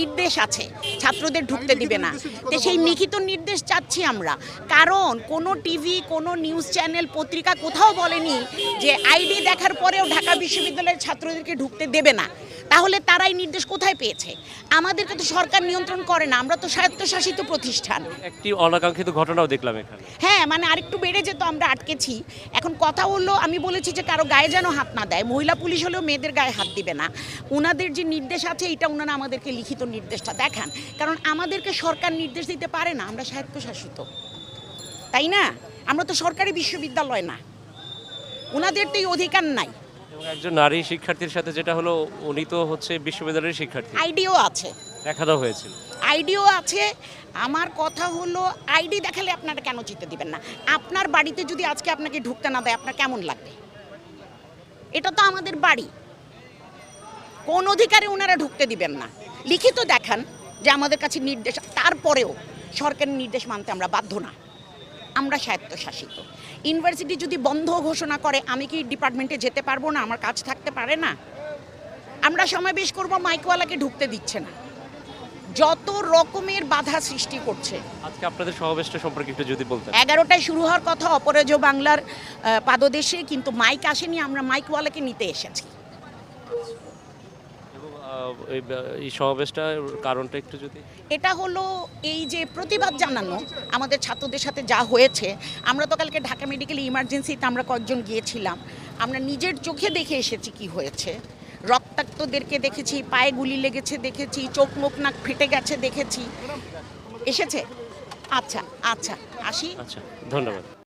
নির্দেশ আছে ছাত্রদের ঢুকতে দিবে না। তো সেই লিখিত নির্দেশ চাচ্ছি আমরা। কারণ কোনো টিভি কোনো নিউজ চ্যানেল পত্রিকা কোথাও বলেনি যে আইডি দেখার পরেও ঢাকা বিশ্ববিদ্যালয়ের ছাত্রদেরকে ঢুকতে দেবে না। তাহলে তারাই নির্দেশ কোথায় পেয়েছে। আমাদেরকে তো সরকার নিয়ন্ত্রণ করে না আমরা তো স্বায়ত্তশাসিত প্রতিষ্ঠান। একটি অনাকাঙ্ক্ষিত ঘটনাও দেখলাম এখানে। হ্যাঁ মানে আরেকটু বেড়ে যেত আমরা আটকেছি। এখন কথা হলো আমি বলেছি যে কারও গায়ে যেন হাত না দেয়। মহিলা পুলিশ হলেও মেয়েদের গায়ে হাত দিবে না। ওনাদের যে নির্দেশ আছে এটা ওনারা আমাদেরকে লিখিত নির্দেশটা দেখান। কারণ আমাদেরকে সরকার নির্দেশ দিতে পারে না আমরা স্বায়ত্তশাসিত। তাই না? আমরা তো সরকারি বিশ্ববিদ্যালয় না। ওনাদের তো এই অধিকার নাই। এবং একজন নারী শিক্ষার্থীর সাথে যেটা হলো উনি তো হচ্ছে বিশ্ববিদ্যালয়ের শিক্ষার্থী। আইডিও আছে। দেখা দাও হয়েছিল। আইডিও আছে। আমার কথা হলো আইডি দেখালে আপনারা কেন জিতে দিবেন না? আপনার বাড়িতে যদি আজকে আপনাকে ঢুকতে না দেয় আপনার কেমন লাগবে? এটা তো আমাদের বাড়ি। কোন অধিকারে ওনারা ঢুকতে দিবেন না। লিখিত দেখান যে আমাদের কাছে নির্দেশ তারপরেও সরকারের নির্দেশ মানতে আমরা বাধ্য না। আমরা স্বায়ত্তশাসিত। ইউনিভার্সিটি যদি বন্ধ ঘোষণা করে আমি কি ডিপার্টমেন্টে যেতে পারব না? আমার কাজ থাকতে পারে না? আমরা সমাবেশ করব মাইকওয়ালাকে ঢুকতে দিচ্ছে না। যত রকমের বাধা সৃষ্টি করছে। আজকে আপনাদের সমাবেশটা সম্পর্কে একটু যদি বলতেন। এগারোটায় শুরু হওয়ার কথা অপরাজ বাংলার পাদদেশে কিন্তু মাইক আসেনি আমরা মাইকওয়ালাকে নিতে এসেছি। এই সমাবেশটার কারণটা একটু যদি? এটা হলো এই যে প্রতিবাদ জানানো আমাদের ছাত্রদের সাথে যা হয়েছে। আমরা তো কালকে ঢাকা মেডিকেল ইমার্জেন্সিতে আমরা কয়েকজন গিয়েছিলাম। আমরা নিজের চোখে দেখে এসেছি কি হয়েছে। রক্তাক্তদেরকে দেখেছি পায়ে গুলি লেগেছে দেখেছি চোখ মুখ নাক ফেটে গেছে দেখেছি। এসেছে? আচ্ছা আচ্ছা আসি। আচ্ছা ধন্যবাদ।